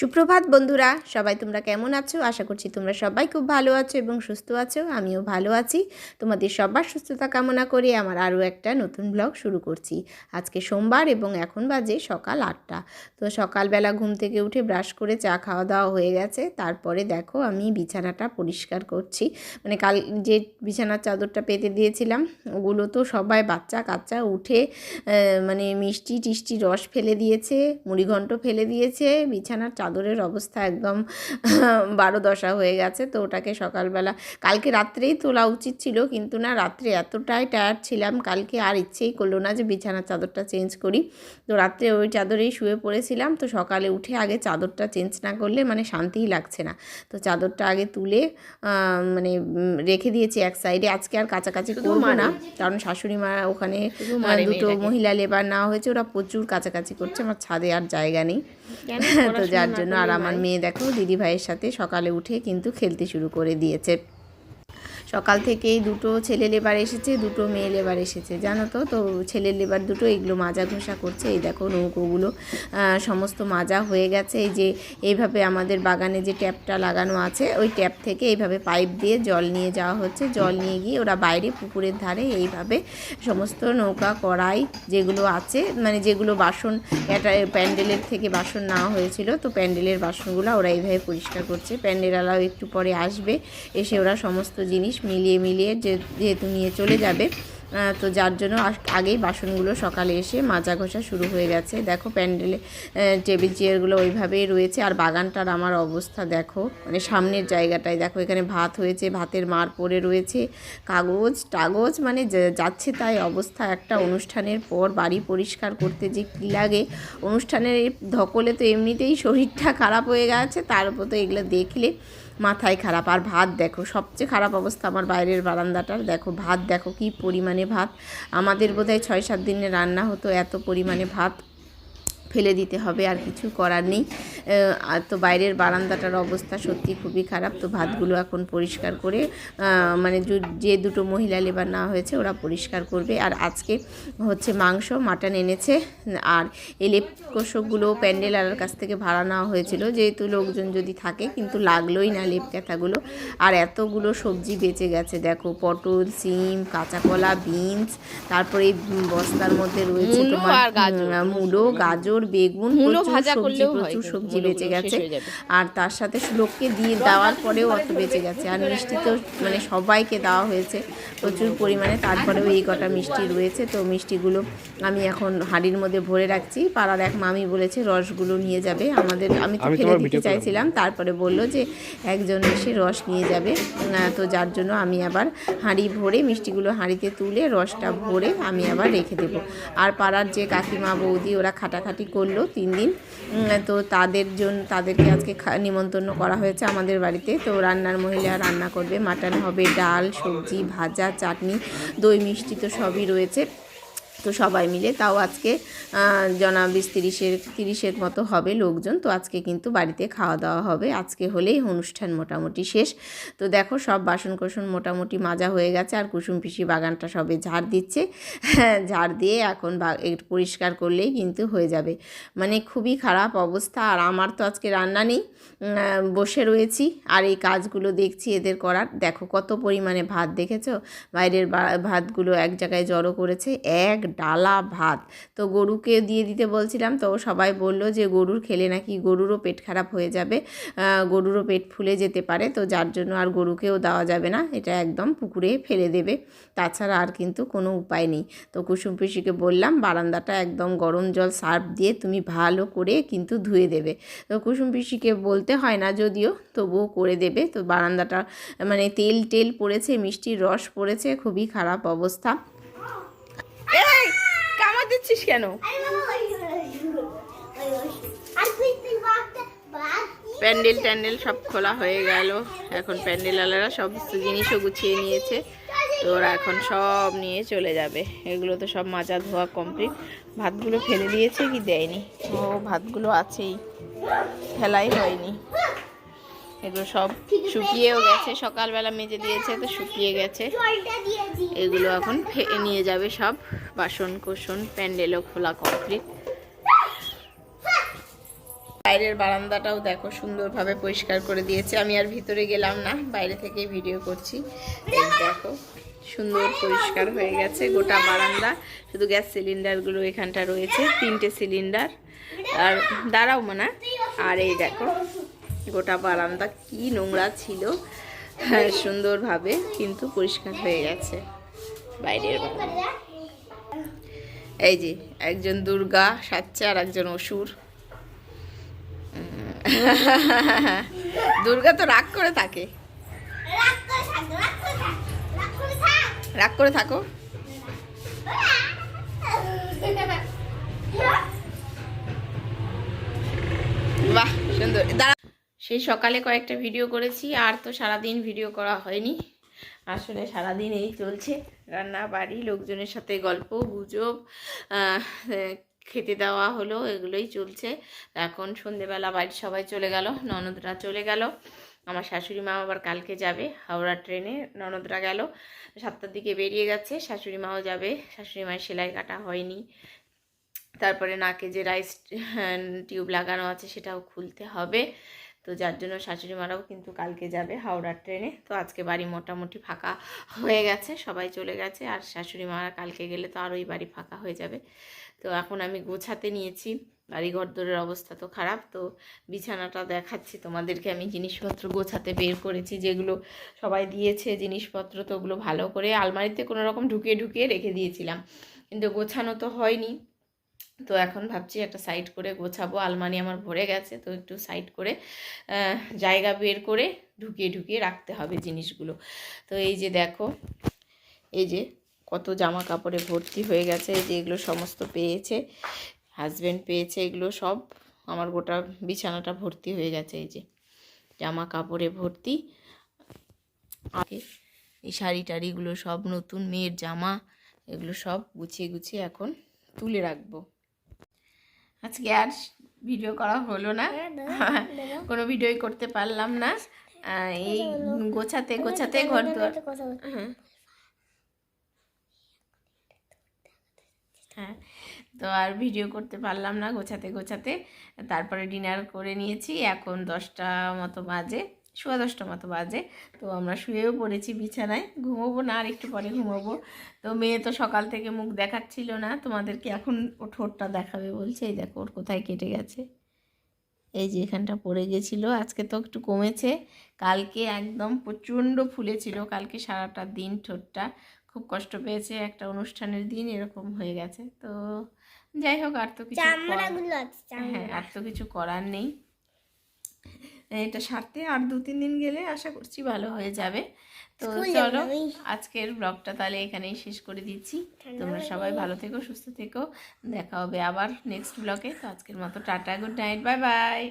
সুপ্রভাত বন্ধুরা, সবাই তোমরা কেমন আছো? আশা করছি তোমরা সবাই খুব ভালো আছো এবং সুস্থ আছো, আমিও ভালো আছি। তোমাদের সবার সুস্থতা কামনা করে আমার আরও একটা নতুন ব্লগ শুরু করছি। আজকে সোমবার এবং এখন বাজে সকাল আটটা। তো সকালবেলা ঘুম থেকে উঠে ব্রাশ করে চা খাওয়া দাওয়া হয়ে গেছে। তারপরে দেখো আমি বিছানাটা পরিষ্কার করছি। মানে কাল যে বিছানার চাদরটা পেতে দিয়েছিলাম, ওগুলো তো সবাই বাচ্চা কাচ্চা উঠে মানে মিষ্টি টিষ্টি রস ফেলে দিয়েছে, মুড়িঘণ্ট ফেলে দিয়েছে, বিছানার চাদরের অবস্থা একদম বারো দশা হয়ে গেছে তো ওটাকে সকালবেলা কালকে রাত্রেই তোলা উচিত ছিল কিন্তু না রাত্রে এতটাই টায়ার্ড ছিলাম কালকে আর ইচ্ছেই করল না যে বিছানার চাদরটা চেঞ্জ করি। তো রাত্রে ওই চাদরেই শুয়ে পড়েছিলাম তো সকালে উঠে আগে চাদরটা চেঞ্জ না করলে মানে শান্তিই লাগছে না। তো চাদরটা আগে তুলে মানে রেখে দিয়েছি এক সাইডে আজকে আর কাছাকাছি করব না কারণ শাশুড়ি মা ওখানে দুটো মহিলা লেবার নেওয়া হয়েছে ওরা প্রচুর কাছাকাছি করছে আমার ছাদে আর জায়গা নেই। তো যার জন্য আর আমার মেয়ে দেখো দিদি ভাইয়ের সাথে সকালে উঠে কিন্তু খেলতে শুরু করে দিয়েছে। সকাল থেকেই দুটো ছেলে লেবার এসেছে, দুটো মেয়ে লেবার এসেছে। জানো তো? তো ছেলের লেবার দুটো এগুলো মাজা ঘষা করছে, এই দেখো নৌকোগুলো। সমস্ত মাজা হয়ে গেছে। এই যে এইভাবে আমাদের বাগানে যে ট্যাপটা লাগানো আছে, ওই ট্যাপ থেকে এইভাবে পাইপ দিয়ে জল নিয়ে যাওয়া হচ্ছে। জল নিয়ে গিয়ে ওরা বাইরে পুকুরের ধারে এইভাবে সমস্ত নৌকা, কড়াই যেগুলো আছে মানে যেগুলো বাসন একটা প্যান্ডেলের থেকে বাসন নেওয়া হয়েছিল, তো প্যান্ডেলের বাসনগুলো ওরা এইভাবে পরিষ্কার করছে। প্যান্ডেলওয়ালাও একটু পরে আসবে, এসে ওরা সমস্ত জিনিস মিলিয়ে মিলিয়ে যে, যেহেতু নিয়ে চলে যাবে তো যার জন্য আগেই বাসনগুলো সকালে এসে মাজা ঘষা শুরু হয়ে গেছে। দেখো প্যান্ডেলে টেবিল চেয়ারগুলো ওইভাবেই রয়েছে। আর বাগানটার আমার অবস্থা দেখো মানে সামনের জায়গাটায় দেখো, এখানে ভাত হয়েছে, ভাতের মার পড়ে রয়েছে, কাগজ, টাগজ মানে যাচ্ছে তাই অবস্থা। একটা অনুষ্ঠানের পর বাড়ি পরিষ্কার করতে যে কী লাগে, অনুষ্ঠানের ধকলে তো এমনিতেই শরীরটা খারাপ হয়ে গেছে, তার উপর তো এগুলো দেখলে মাথায় খারাপ। আর ভাত দেখো, সবচেয়ে খারাপ অবস্থা আমার বাইরের বারান্দাটার। দেখো, ভাত দেখো কি পরিমাণে ভাত। আমাদের বোধহয় ছয় সাত দিনে রান্না হতো, এত পরিমাণে ভাত। ফেলে দিতে হবে আর কিছু করার নেই। আর তো বাইরের বারান্দাটার অবস্থা সত্যি খুবই খারাপ। তো ভাতগুলো এখন পরিষ্কার করে মানে যে দুটো মহিলা লেবার নেওয়া হয়েছে ওরা পরিষ্কার করবে। আর আজকে হচ্ছে মাংস মাটন এনেছে আর এই লেপ কোষকগুলো প্যান্ডেলার কাছ থেকে ভাড়া নেওয়া হয়েছিল। যেহেতু লোকজন যদি থাকে কিন্তু লাগলোই না লেপ ক্যাথাগুলো আর এতগুলো সবজি বেঁচে গেছে দেখো পটল সিম কাঁচা কলা বিনস তারপরে এই বস্তার মধ্যে রয়েছে মূলো তোমার মূলো গাজর বেগুন মূলো ভাজা সবজি করলেও হয় প্রচুর সবজি বেঁচে গেছে। আর তার সাথে লোককে দিয়ে দেওয়ার পরেও অত বেঁচে গেছে। আর মিষ্টি তো মানে সবাইকে দেওয়া হয়েছে। প্রচুর পরিমাণে। তারপরেও এই কটা মিষ্টি রয়েছে তো মিষ্টিগুলো আমি এখন হাঁড়ির মধ্যে ভরে রাখছি। পাড়ার এক মামি বলেছে রসগুলো নিয়ে যাবে। আমাদের আমি তো ফেলে দিতে চাইছিলাম তারপরে বলল যে একজন এসে রস নিয়ে যাবে। তো যার জন্য আমি আবার হাঁড়ি ভরে মিষ্টিগুলো হাঁড়িতে তুলে রসটা ভরে আমি আবার রেখে দেবো। আর পাড়ার যে কাকিমা বৌদি ওরা খাটাখাটি করল তিন দিন। তো তাদের জন্য তাদেরকে আজকে নিমন্ত্রণ করা হয়েছে আমাদের বাড়িতে। তো রান্নার মহিলা রান্না করবে মাটন হবে ডাল সবজি ভাজা চাটনি দই মিষ্টি তো সবই রয়েছে। তো সবাই মিলে। তাও আজকে জনা বিশ তিরিশের তিরিশের মতো হবে লোকজন। তো আজকে কিন্তু বাড়িতে খাওয়া দাওয়া হবে। আজকে হলেই অনুষ্ঠান মোটামুটি শেষ। তো দেখো, সব বাসন কোসন মোটামুটি মাজা হয়ে গেছে। আর কুসুম পিসি বাগানটা সবে ঝাড় দিচ্ছে। ঝাড় দিয়ে এখন একটু পরিষ্কার করলেই কিন্তু হয়ে যাবে। মানে খুবই খারাপ অবস্থা। আর আমার তো আজকে রান্না নেই। বসে রয়েছি। আর এই কাজগুলো দেখছি এদের করার। দেখো কত পরিমাণে ভাত দেখেছ? বাইরের ভাতগুলো এক জায়গায় জড়ো করেছে। এক ডালা ভাত। তো গরুকে দিয়ে দিতে বলছিলাম, তো সবাই বলল যে গরুর খেলে নাকি গরুরও পেট খারাপ হয়ে যাবে গরুরও পেট ফুলে যেতে পারে, তো যার জন্য আর গরুকেও দেওয়া যাবে না, এটা একদম পুকুরে ফেলে দেবে, তাছাড়া আর কিন্তু কোনো উপায় নেই। তো কুসুম পিসিকে বললাম, বারান্দাটা একদম গরম জল সার্ফ দিয়ে তুমি ভালো করে কিন্তু ধুয়ে দেবে। তো কুসুম পিসিকে বলতে হয় না যদিও, তবুও করে দেবে, তো বারান্দাটা মানে তেল টেল পড়েছে, মিষ্টির রস পড়েছে, খুবই খারাপ অবস্থা। কামড় দিচ্ছিস কেন? প্যান্ডেল ট্যান্ডেল সব খোলা হয়ে গেল। এখন প্যান্ডেল প্যান্ডেলওয়ালারা সমস্ত জিনিসও গুছিয়ে নিয়েছে। তো ওরা এখন সব নিয়ে চলে যাবে। এগুলো তো সব মাজা ধোয়া কমপ্লিট। ভাতগুলো ফেলে দিয়েছে কি দেয়নি? ও ভাতগুলো আছেই। ফেলাই হয়নি। এগুলো সব শুকিয়েও গেছে। সকালবেলা মেজে দিয়েছে, তো শুকিয়ে গেছে। এগুলো এখন নিয়ে যাবে সব। বাসন কোসন, প্যান্ডেলও খোলা কমপ্লিট বাইরের বারান্দাটাও দেখো সুন্দরভাবে পরিষ্কার করে দিয়েছে। আমি আর ভিতরে গেলাম না, বাইরে থেকেই ভিডিও করছি। দেখো, সুন্দর পরিষ্কার হয়ে গেছে গোটা বারান্দা। শুধু গ্যাস সিলিন্ডারগুলো এখানটা রয়েছে, তিনটে সিলিন্ডার। আর দাঁড়াও মানা। আর এই দেখো গোটা বারান্দা কি নোংরা ছিল। হ্যাঁ সুন্দরভাবে কিন্তু পরিষ্কার হয়ে গেছে বাইরের বারান্দা। এই যে একজন দুর্গা সাচ্ছে আর একজন অসুর। দুর্গা তো রাগ করে থাকে। রাগ করে থাকো বাহ সুন্দর। দাঁড়া সেই সকালে কয়েকটা ভিডিও করেছি, আর তো সারাদিন ভিডিও করা হয়নি। আসলে সারাদিন এই চলছে। রান্না, বাড়ি, লোকজনের সাথে গল্প, গুজব খেতে দেওয়া হলো, এগুলোই চলছে। এখন সন্ধেবেলা বাড়ির সবাই চলে গেল, ননদরা চলে গেল। আমার শাশুড়ি মা আবার কালকে যাবে, হাওড়া ট্রেনে ননদরা গেল। সাতটার দিকে বেরিয়ে গেছে, শাশুড়ি মাও যাবে। শাশুড়ি মায়ের সেলাই কাটা হয়নি। তারপরে নাকে যে রাইস টিউব লাগানো আছে, সেটাও খুলতে হবে। তো যার জন্য শাশুড়ি মারাও কিন্তু কালকে যাবে হাওড়ার ট্রেনে। তো আজকে বাড়ি মোটামুটি ফাঁকা হয়ে গেছে, সবাই চলে গেছে। আর শাশুড়ি মারা কালকে গেলে তো আরোই বাড়ি ফাঁকা হয়ে যাবে। তো এখন আমি গোছাতে নিয়েছি বাড়ি ঘরদোরের অবস্থা তো খারাপ। তো বিছানাটা দেখাচ্ছি, তোমাদেরকে আমি জিনিসপত্র গোছাতে বের করেছি, যেগুলো সবাই দিয়েছে জিনিসপত্র, তো ওগুলো ভালো করে আলমারিতে কোনো রকম ঢুকিয়ে ঢুকিয়ে রেখে দিয়েছিলাম। কিন্তু গোছানো তো হয়নি। তো এখন ভাবছি একটা সাইড করে গোছাবো। আলমারি আমার ভরে গেছে, তো একটু সাইড করে জায়গা বের করে ঢুকিয়ে ঢুকিয়ে রাখতে হবে জিনিসগুলো। তো এই যে দেখো, এই যে কত জামা কাপড়ে ভর্তি হয়ে গেছে, এই যে এগুলো সমস্ত পেয়েছে হাজব্যান্ড পেয়েছে, এগুলো সব আমার গোটা বিছানাটা ভর্তি হয়ে গেছে এই যে। জামা কাপড়ে ভর্তি আগে এই শাড়ি টাড়িগুলো সব নতুন, মেয়ের জামা, এগুলো সব গুছিয়ে গুছিয়ে এখন তুলে রাখব। আজকে আর ভিডিও করা হলো না। কোনো ভিডিওই করতে পারলাম না। এই গোছাতে গোছাতে ঘর দুয়ার। হ্যাঁ। হ্যাঁ তো আর ভিডিও করতে পারলাম না গোছাতে গোছাতে। তারপরে ডিনার করে নিয়েছি এখন দশটা মতো বাজে। সোয়া দশটা মতো বাজে। তো আমরা শুয়েও পড়েছি বিছানায়। ঘুমোবো না আর একটু পরে ঘুমোবো। তো মেয়ে তো সকাল থেকে মুখ দেখাচ্ছিল না। তোমাদেরকে এখন ও ঠোঁটটা দেখাবে বলছে এই দেখো ওর কোথায় কেটে গেছে? এই যে এখানটা পড়ে গেছিল। আজকে তো একটু কমেছে। কালকে একদম প্রচণ্ড ফুলেছিল। কালকে সারাটা দিন ঠোঁটটা। খুব কষ্ট পেয়েছে একটা অনুষ্ঠানের দিন এরকম হয়ে গেছে। তো যাই হোক আর তো কিছু হ্যাঁ আর তো কিছু করার নেই। এটা সারতে আর দু তিন দিন গেলে আশা করছি ভালো হয়ে যাবে। তো চলো আজকের ব্লগটা তাহলে এখানেই শেষ করে দিচ্ছি। তোমরা সবাই ভালো থেকো সুস্থ থেকো। দেখা হবে আবার নেক্সট ব্লগে। তো আজকের মতো tata good night bye bye